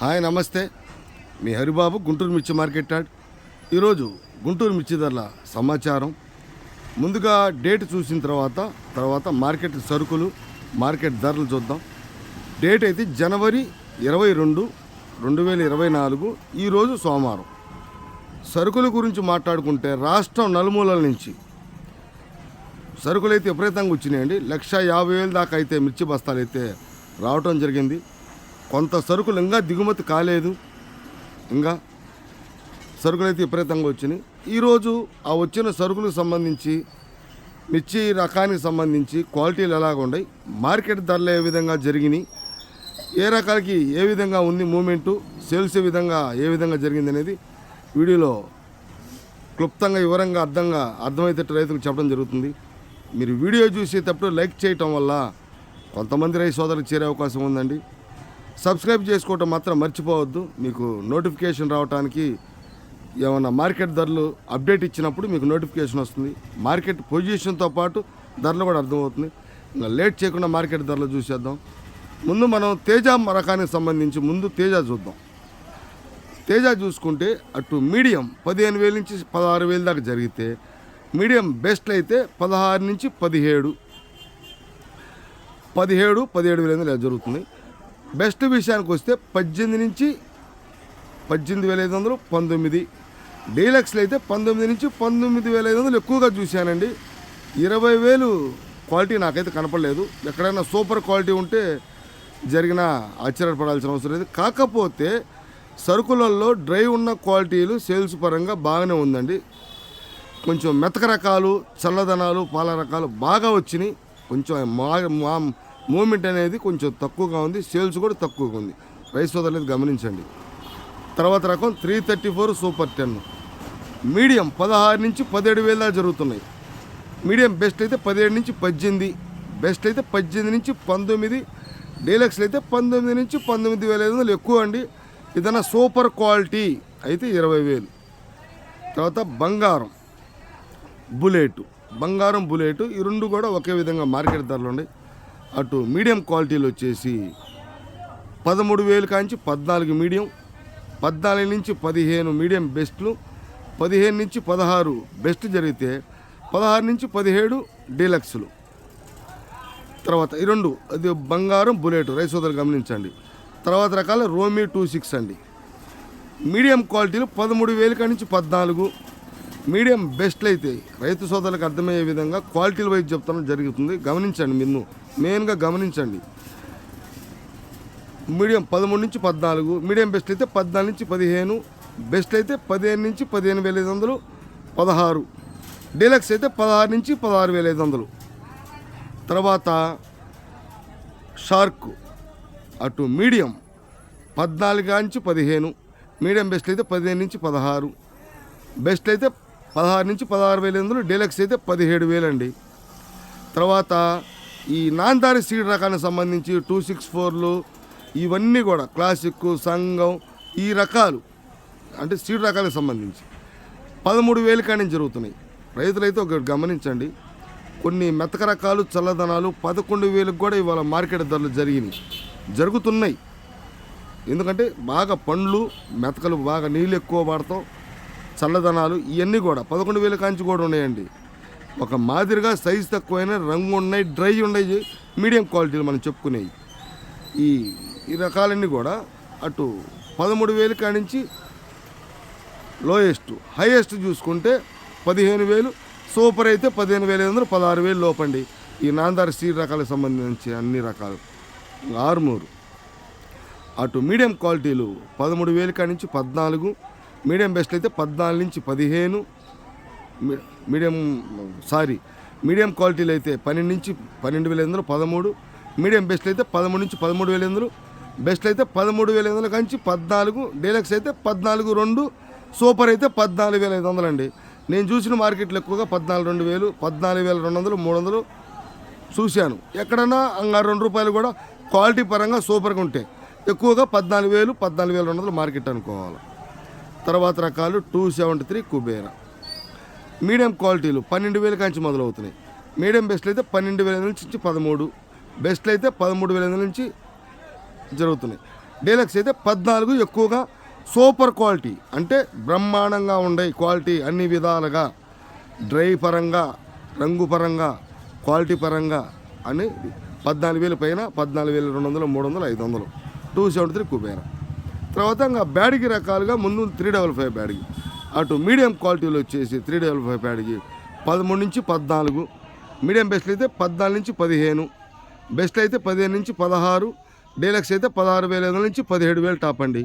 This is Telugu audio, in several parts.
హాయ్ నమస్తే. మీ హరిబాబు గుంటూరు మిర్చి మార్కెట్ యార్డ్ ఈరోజు గుంటూరు మిర్చి ధరల సమాచారం. ముందుగా డేట్ చూసిన తర్వాత తర్వాత మార్కెట్ సరుకులు మార్కెట్ ధరలు చూద్దాం. డేట్ అయితే జనవరి ఇరవై రెండు రెండు వేల ఇరవై నాలుగు ఈరోజు సోమవారం. సరుకుల గురించి మాట్లాడుకుంటే రాష్ట్రం నలుమూలల నుంచి సరుకులు అయితే విపరీతంగా వచ్చినాయండి. లక్ష యాభై వేలు దాకా అయితే మిర్చి బస్తాలు అయితే రావటం జరిగింది. కొంత సరుకులు ఇంకా దిగుమతి కాలేదు. ఇంకా సరుకులు అయితే విపరీతంగా వచ్చినాయి. ఈరోజు ఆ వచ్చిన సరుకులకు సంబంధించి మిర్చి రకానికి సంబంధించి క్వాలిటీలు ఎలాగ ఉన్నాయి మార్కెట్ ధరలు ఏ విధంగా జరిగినాయి ఏ రకాలకి ఏ విధంగా ఉంది మూమెంటు సేల్స్ ఏ విధంగా ఏ విధంగా జరిగింది అనేది వీడియోలో క్లుప్తంగా వివరంగా అర్థంగా అర్థమయ్యేటట్టు రైతులకు చెప్పడం జరుగుతుంది. మీరు వీడియో చూసేటప్పుడు లైక్ చేయటం వల్ల కొంతమంది రైతు సోదరులు చేరే అవకాశం ఉందండి. సబ్స్క్రైబ్ చేసుకోవటం మాత్రం మర్చిపోవద్దు. మీకు నోటిఫికేషన్ రావడానికి ఏమన్నా మార్కెట్ ధరలు అప్డేట్ ఇచ్చినప్పుడు మీకు నోటిఫికేషన్ వస్తుంది. మార్కెట్ పొజిషన్తో పాటు ధరలు కూడా అర్థమవుతుంది. ఇంకా లేట్ చేయకుండా మార్కెట్ ధరలు చూసేద్దాం. ముందు మనం తేజ రకానికి సంబంధించి ముందు తేజ చూద్దాం. తేజ చూసుకుంటే అటు మీడియం పదిహేను వేల నుంచి పదహారు వేల దాకా జరిగితే మీడియం బెస్ట్ అయితే పదహారు నుంచి పదిహేడు. పదిహేడు పదిహేడు వేల జరుగుతుంది. బెస్ట్ విషయానికి వస్తే పద్దెనిమిది నుంచి పద్దెనిమిది వేల ఐదు వందలు పంతొమ్మిది. డీలక్స్లో అయితే పంతొమ్మిది నుంచి పంతొమ్మిది వేల ఐదు వందలు ఎక్కువగా చూశానండి. ఇరవై వేలు క్వాలిటీ నాకైతే కనపడలేదు. ఎక్కడైనా సూపర్ క్వాలిటీ ఉంటే జరిగిన ఆశ్చర్యపడాల్సిన అవసరం లేదు. కాకపోతే సరుకులలో డ్రై ఉన్న క్వాలిటీలు సేల్స్ పరంగా బాగానే ఉందండి. కొంచెం మెతక రకాలు చల్లదనాలు పాల రకాలు బాగా వచ్చినాయి. కొంచెం మా మా మూమెంట్ అనేది కొంచెం తక్కువగా ఉంది సేల్స్ కూడా తక్కువగా ఉంది. రైస్ సోదరులు గమనించండి. తర్వాత రకం three thirty four super ten. Medium పదహారు నుంచి పదిహేడు వేల దాకా జరుగుతున్నాయి. మీడియం బెస్ట్ అయితే పదిహేడు నుంచి పద్దెనిమిది బెస్ట్ అయితే పద్దెనిమిది నుంచి పంతొమ్మిది డీలక్స్లు అయితే పంతొమ్మిది నుంచి పంతొమ్మిది వేల ఐదు వందలు ఎక్కువ అండి. ఏదైనా సూపర్ క్వాలిటీ అయితే ఇరవై వేలు. తర్వాత బంగారం బుల్లెట్ బంగారం బుల్లెట్ ఈ రెండు కూడా ఒకే విధంగా మార్కెట్ ధరలు ఉన్నాయి. అటు మీడియం క్వాలిటీలు వచ్చేసి పదమూడు వేలు కాంచి పద్నాలుగు మీడియం పద్నాలుగు నుంచి పదిహేను మీడియం బెస్ట్లు పదిహేను నుంచి పదహారు బెస్ట్ జరిగితే పదహారు నుంచి పదిహేడు డీలక్స్లు. తర్వాత ఈ రెండు అది బంగారం బుల్లెట్ రైసోదరు సోదరు గమనించండి. తర్వాత రకాల రోమీ టూ సిక్స్ అండి. మీడియం క్వాలిటీలు పదమూడు వేల నుంచి పద్నాలుగు మీడియం బెస్ట్లు అయితే రైతు సోదరులకు అర్థమయ్యే విధంగా క్వాలిటీల వైపు చెప్తాను జరుగుతుంది. గమనించండి మీరు. మెయిన్గా గమనించండి. మీడియం పదమూడు నుంచి పద్నాలుగు మీడియం బెస్ట్ అయితే పద్నాలుగు నుంచి పదిహేను బెస్ట్ అయితే పదిహేను నుంచి పదిహేను వేల ఐదు వందలు పదహారు. డీలక్స్ అయితే పదహారు నుంచి పదహారు వేల ఐదు వందలు. తర్వాత షార్క్ అటు మీడియం పద్నాలుగు నుంచి పదిహేను మీడియం బెస్ట్ అయితే పదిహేను నుంచి పదహారు బెస్ట్ అయితే పదహారు నుంచి పదహారు వేల వందలు డీలక్స్ అయితే పదిహేడు వేలండి తర్వాత ఈ నాందారి సీడ్ రకానికి సంబంధించి టూ సిక్స్ ఫోర్లు ఇవన్నీ కూడా క్లాసిక్ సంఘం ఈ రకాలు అంటే సీడ్ రకాలకు సంబంధించి. పదమూడు వేలు కానీ జరుగుతున్నాయి. రైతులైతే ఒకటి గమనించండి. కొన్ని మెతక రకాలు చల్లదనాలు పదకొండు వేలకు కూడా ఇవాళ మార్కెట్ ధరలు జరిగినాయి. జరుగుతున్నాయి. ఎందుకంటే బాగా పండ్లు మెతకలు బాగా నీళ్ళు ఎక్కువ పడతాం చల్లదనాలు ఇవన్నీ కూడా పదకొండు వేల కాంచి కూడా ఉన్నాయండి. ఒక మాదిరిగా సైజ్ తక్కువైన రంగు ఉన్నాయి డ్రై ఉన్నాయి మీడియం క్వాలిటీలు మనం చెప్పుకునేవి. ఈ ఈ రకాలన్నీ కూడా అటు పదమూడు వేలు కాడించి లోయెస్ట్ హైయెస్ట్ చూసుకుంటే పదిహేను వేలు సూపర్ అయితే పదిహేను వేల ఐదు వందలు పదహారు వేలు లోపండి. ఈ నాందారి సీడ్ రకాలకు సంబంధించి అన్ని రకాలు. ఆరుమూరు. అటు మీడియం క్వాలిటీలు పదమూడు వేలు కాడి నుంచి పద్నాలుగు మీడియం బెస్ట్ అయితే పద్నాలుగు నుంచి పదిహేను మీడియం సారీ మీడియం క్వాలిటీలు అయితే పన్నెండు నుంచి పన్నెండు వేల ఐదు పదమూడు మీడియం బెస్ట్ అయితే పదమూడు నుంచి పదమూడు వేల ఐదు బెస్ట్ అయితే పదమూడు వేల ఎనిమిది వందల పద్నాలుగు డీలక్స్ అయితే పద్నాలుగు రెండు సూపర్ అయితే పద్నాలుగు వేల ఐదు వందలు అండి నేను చూసిన మార్కెట్లో ఎక్కువగా పద్నాలుగు రెండు వేలు పద్నాలుగు వేల రెండు వందలు మూడు వందలు చూశాను. ఎక్కడన్నా అంగారు రెండు రూపాయలు కూడా క్వాలిటీ పరంగా సూపర్గా ఉంటాయి ఎక్కువగా పద్నాలుగు వేలు పద్నాలుగు వేల రెండు వందలు మార్కెట్ అనుకోవాలి. తర్వాత రకాలు two seventy three Kubera. Medium క్వాలిటీలు పన్నెండు వేల కాంచి మొదలవుతున్నాయి. మీడియం బెస్ట్లు అయితే పన్నెండు వేల నుంచి పదమూడు బెస్ట్లు అయితే పదమూడు వేల నుంచి జరుగుతున్నాయి. డీలక్స్ అయితే పద్నాలుగు ఎక్కువగా సూపర్ క్వాలిటీ అంటే బ్రహ్మాండంగా ఉండే క్వాలిటీ అన్ని విధాలుగా. డ్రై పరంగా రంగు పరంగా క్వాలిటీ పరంగా అని పద్నాలుగు వేలు పైన పద్నాలుగు వేల రెండు వందలు మూడు వందలు ఐదు వందలు. Two seventy three Kubera. తర్వాత ఇంకా బ్యాడ్కి రకాలుగా ముందు త్రీ డబల్ ఫైవ్ బ్యాడ్కి. అటు మీడియం క్వాలిటీలో వచ్చేసి త్రీ డబల్ ఫైవ్ బ్యాడ్కి పదమూడు నుంచి పద్నాలుగు మీడియం బెస్ట్ అయితే పద్నాలుగు నుంచి పదిహేను బెస్ట్ అయితే పదిహేను నుంచి పదహారు డీలక్స్ అయితే పదహారు వేల ఐదు నుంచి పదిహేడు వేలు టాప్ అండి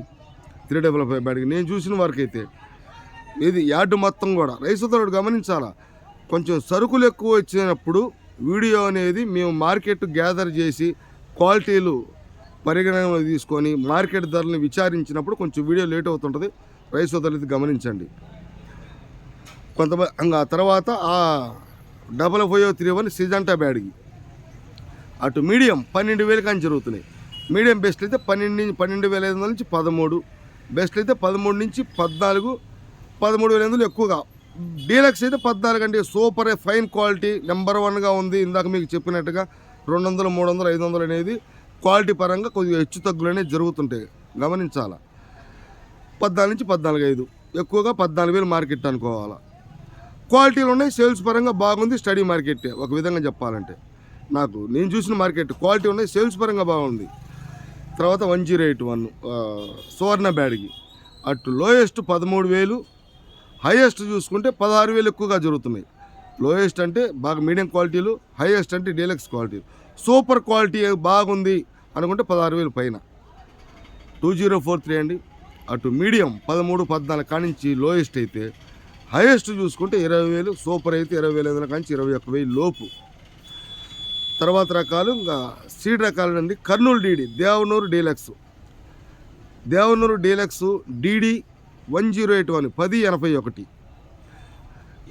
త్రీ డబల్ ఫైవ్ బ్యాడ్కి నేను చూసిన వరకు అయితే ఇది యార్డు మొత్తం కూడా. రైతులతో గమనించాలా? కొంచెం సరుకులు ఎక్కువ వచ్చినప్పుడు వీడియో అనేది మేము మార్కెట్ గ్యాదర్ చేసి క్వాలిటీలు పరిగణనలో తీసుకొని మార్కెట్ ధరలను విచారించినప్పుడు కొంచెం వీడియో లేట్ అవుతుంటుంది. రైస్ సోదరులు గమనించండి. కొంతమంది ఇంకా తర్వాత ఆ double five three one Syngenta బ్యాడ్కి అటు మీడియం పన్నెండు వేలు కానీ జరుగుతున్నాయి. మీడియం బెస్ట్ అయితే పన్నెండు నుంచి పన్నెండు వేల ఐదు వందల నుంచి పదమూడు. బెస్ట్ అయితే పదమూడు నుంచి పద్నాలుగు పదమూడు వేల ఐదు వందలు ఎక్కువగా. డీలక్స్ అయితే పద్నాలుగు అండి సూపర్ ఫైన్ క్వాలిటీ నెంబర్ వన్గా ఉంది. ఇందాక మీకు చెప్పినట్టుగా రెండు వందలు మూడు వందలు ఐదు వందలు అనేది క్వాలిటీ పరంగా కొద్దిగా హెచ్చు తగ్గులు అనేవి జరుగుతుంటాయి. గమనించాలా? పద్నాలుగు నుంచి పద్నాలుగు ఐదు. ఎక్కువగా పద్నాలుగు వేలు మార్కెట్ అనుకోవాలి. క్వాలిటీలు ఉన్నాయి సేల్స్ పరంగా బాగుంది స్టడీ మార్కెట్. ఒక విధంగా చెప్పాలంటే. నాకు నేను చూసిన మార్కెట్ క్వాలిటీ ఉన్నాయి సేల్స్ పరంగా బాగుంది. తర్వాత one zero eight one Suvarna బ్యాడ్కి. అటు లోయెస్ట్ పదమూడు వేలు హైయెస్ట్ చూసుకుంటే పదహారు వేలు ఎక్కువగా జరుగుతున్నాయి. లోయెస్ట్ అంటే బాగా మీడియం క్వాలిటీలు హైయెస్ట్ అంటే డీలక్స్ క్వాలిటీ. సూపర్ క్వాలిటీ బాగుంది అనుకుంటే పదహారు వేలు పైన. టూ జీరో ఫోర్ త్రీ అండి. అటు మీడియం పదమూడు పద్నాలుగు కానించి లోయెస్ట్ అయితే హైయెస్ట్ చూసుకుంటే ఇరవై వేలు సూపర్ అయితే ఇరవై వేల ఐదు కానించి ఇరవై ఒక్క వెయ్యి లోపు. తర్వాత రకాలు ఇంకా సీడ్ రకాలు అండి. Kurnool DD Devanur deluxe. Devanur deluxe DD one zero eight one పది ఎనభై ఒకటి.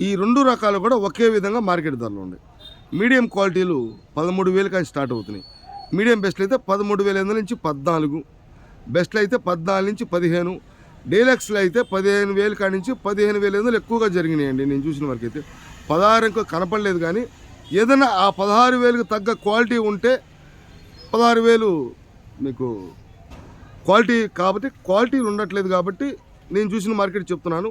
ఈ రెండు రకాలు కూడా ఒకే విధంగా మార్కెట్ ధరలు ఉన్నాయి. మీడియం క్వాలిటీలు పదమూడు వేలు కానీ స్టార్ట్ అవుతున్నాయి. మీడియం బెస్ట్లు అయితే పదమూడు వేల ఎనిమిది నుంచి పద్నాలుగు. బెస్ట్లు అయితే పద్నాలుగు నుంచి పదిహేను డీలక్స్లో అయితే పదిహేను వేలు కాడి నుంచి పదిహేను వేల ఎనిమిది ఎక్కువగా జరిగినాయండి నేను చూసిన వరకు అయితే పదహారు ఇంకా కనపడలేదు కానీ ఏదైనా ఆ పదహారు వేలకు తగ్గ క్వాలిటీ ఉంటే పదహారు వేలు మీకు క్వాలిటీ కాబట్టి క్వాలిటీ ఉండట్లేదు కాబట్టి నేను చూసిన మార్కెట్ చెప్తున్నాను.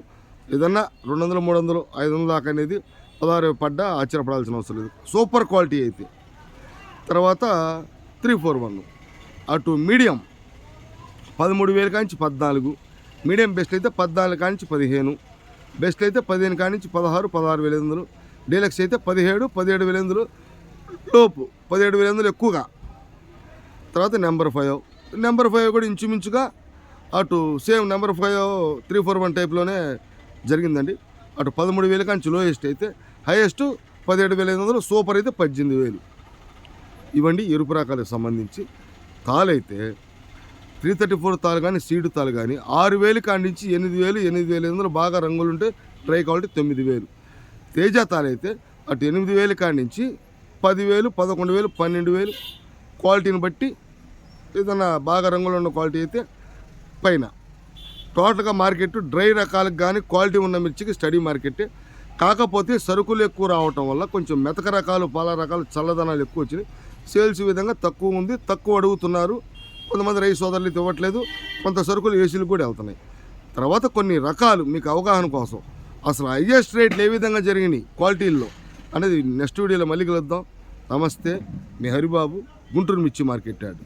ఏదన్నా రెండు వందలు మూడు వందలు ఐదు వందల దాకా అనేది పదహారు పడ్డా ఆశ్చర్యపడాల్సిన అవసరం లేదు. సూపర్ క్వాలిటీ అయితే. తర్వాత త్రీ ఫోర్ వన్ అటు మీడియం. పదమూడు వేల కానించి పద్నాలుగు మీడియం బెస్ట్ అయితే పద్నాలుగు కానించి పదిహేను బెస్ట్ అయితే పదిహేను కానించి పదహారు పదహారు వేల ఎనిమిది డీలక్స్ అయితే పదిహేడు పదిహేడు వేల ఎనిమిది లోపు పదిహేడు వేల ఎనిమిది ఎక్కువగా. తర్వాత నెంబర్ ఫైవ్ నెంబర్ ఫైవ్ కూడా ఇంచుమించుగా అటు same number five three four one టైప్లోనే జరిగిందండి. అటు పదమూడు వేల కాంచి లోయెస్ట్ అయితే హైయెస్ట్ పదిహేడు వేల ఐదు వందలు సూపర్ అయితే పద్దెనిమిది వేలు. ఇవండి ఎరుపు రకాలకు సంబంధించి. తాలైతే త్రీ థర్టీ ఫోర్ తాలు కానీ సీడు తాలు కానీ ఆరు వేలు కాడించి నుంచి ఎనిమిది వేలు ఎనిమిది వేల ఎనిమిది వందలు బాగా రంగులుంటే డ్రై క్వాలిటీ తొమ్మిది వేలు. తేజ తాలైతే అటు ఎనిమిది వేలు కాడించి నుంచి పదివేలు పదకొండు వేలు పన్నెండు వేలు క్వాలిటీని బట్టి ఏదైనా బాగా రంగులు ఉన్న క్వాలిటీ అయితే పైన. టోటల్గా మార్కెట్ డ్రై రకాలకు కానీ క్వాలిటీ ఉన్న మిర్చికి స్టడీ మార్కెట్. కాకపోతే సరుకులు ఎక్కువ రావటం వల్ల కొంచెం మెతక రకాలు పాల రకాలు చల్లదనాలు ఎక్కువ వచ్చినాయి. సేల్స్ విధంగా తక్కువ ఉంది తక్కువ అడుగుతున్నారు. కొంతమంది రైతు సోదరులు అయితే ఇవ్వట్లేదు. కొంత సరుకులు ఏసీలు కూడా వెళ్తున్నాయి. తర్వాత కొన్ని రకాలు మీకు అవగాహన కోసం. అసలు హైయెస్ట్ రేట్లు ఏ విధంగా జరిగినాయి క్వాలిటీల్లో అనేది నెక్స్ట్ వీడియోలో మళ్ళీ కలుద్దాం. నమస్తే. మీ హరిబాబు గుంటూరు మిర్చి మార్కెట్ యార్డ్